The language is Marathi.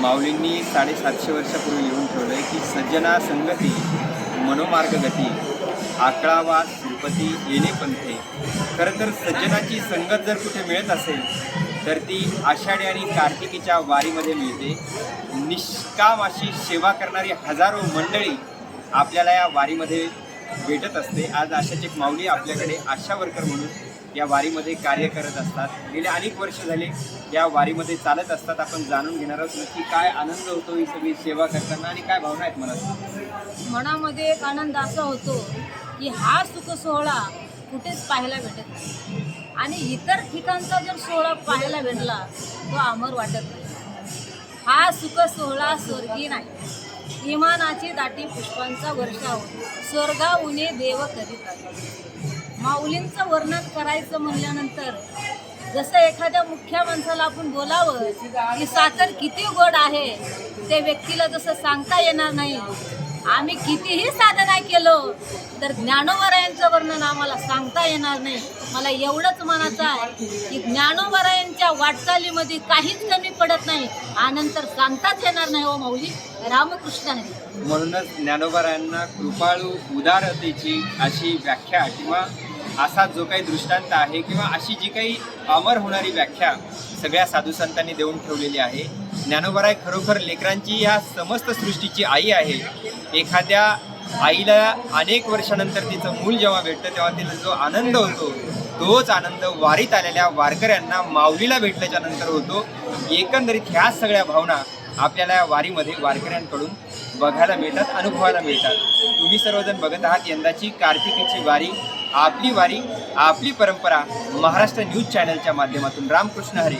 माऊलींनी साडेसातशे वर्षापूर्वी लिहून ठेवलं आहे की सज्जना संगती मनोमार्ग गती आकळावा श्रीपती येणे पंथे खरं तर सज्जनाची संगत जर कुठे मिळत असेल तर ती आषाढी आणि कार्तिकीच्या वारीमध्ये मिळते. निष्काम अशी सेवा करणारी हजारो मंडळी आपल्याला या वारीमध्ये भेटत असते. आज अशाच एक माऊली आपल्याकडे आशा वर्कर म्हणून या वारीमध्ये कार्य करत असतात. गेले अनेक वर्ष झाले या वारीमध्ये चालत असतात. आपण जाणून घेणार आहोत नक्की काय आनंद होतो ही सगळी सेवा करताना आणि काय भावना आहेत मनात? मनामध्ये एक आनंद असा होतो की हा सुख सोहळा कुठेच पाहायला भेटत नाही. आणि इतर ठिकाणचा जर सोहळा पाहायला भेटला तो अमर वाटत नाही. हा सुख सोहळा स्वर्गी नाही. इमानाची दाटी पुष्पांचा वर्षाव. स्वर्गा उने देव करीत माऊलींचं वर्णन करायचं म्हणल्यानंतर जसं एखाद्या मुख्य माणसाला आपण बोलावं की साखर किती गोड आहे ते व्यक्तीला जसं सांगता येणार नाही. आम्ही कितीही साधना केलो तर ज्ञानोबरायांचं वर्णन आम्हाला सांगता येणार नाही. मला एवढंच म्हणायचं आहे की ज्ञानोबरायांच्या वाटचालीमध्ये काहीच कमी पडत नाही. आनंतर सांगताच येणार नाही हो माऊली. रामकृष्ण म्हणूनच ज्ञानोबरायांना कृपाळू उदारतेची अशी व्याख्या किंवा असा जो काही दृष्टांत आहे किंवा अशी जी काही अमर होणारी व्याख्या सगळ्या साधू संतांनी देऊन ठेवलेली आहे. ज्ञानोबराय खरोखर लेकरांची ह्या समस्त सृष्टीची आई आहे. एखाद्या आईला अनेक वर्षानंतर तिचं मूल जेव्हा भेटतं तेव्हा तिला जो आनंद होतो तोच आनंद वारीत आलेल्या वारकऱ्यांना माऊलीला भेटल्याच्या नंतर होतो. एकंदरीत ह्या सगळ्या भावना आपल्याला या वारीमध्ये वारकऱ्यांकडून बघायला मिळतात अनुभवायला मिळतात. तुम्ही सर्वजण बघत आहात यंदाची कार्तिकीची वारी. आपली वारी आपली परंपरा महाराष्ट्र न्यूज चॅनलच्या माध्यमातून. रामकृष्ण हरी.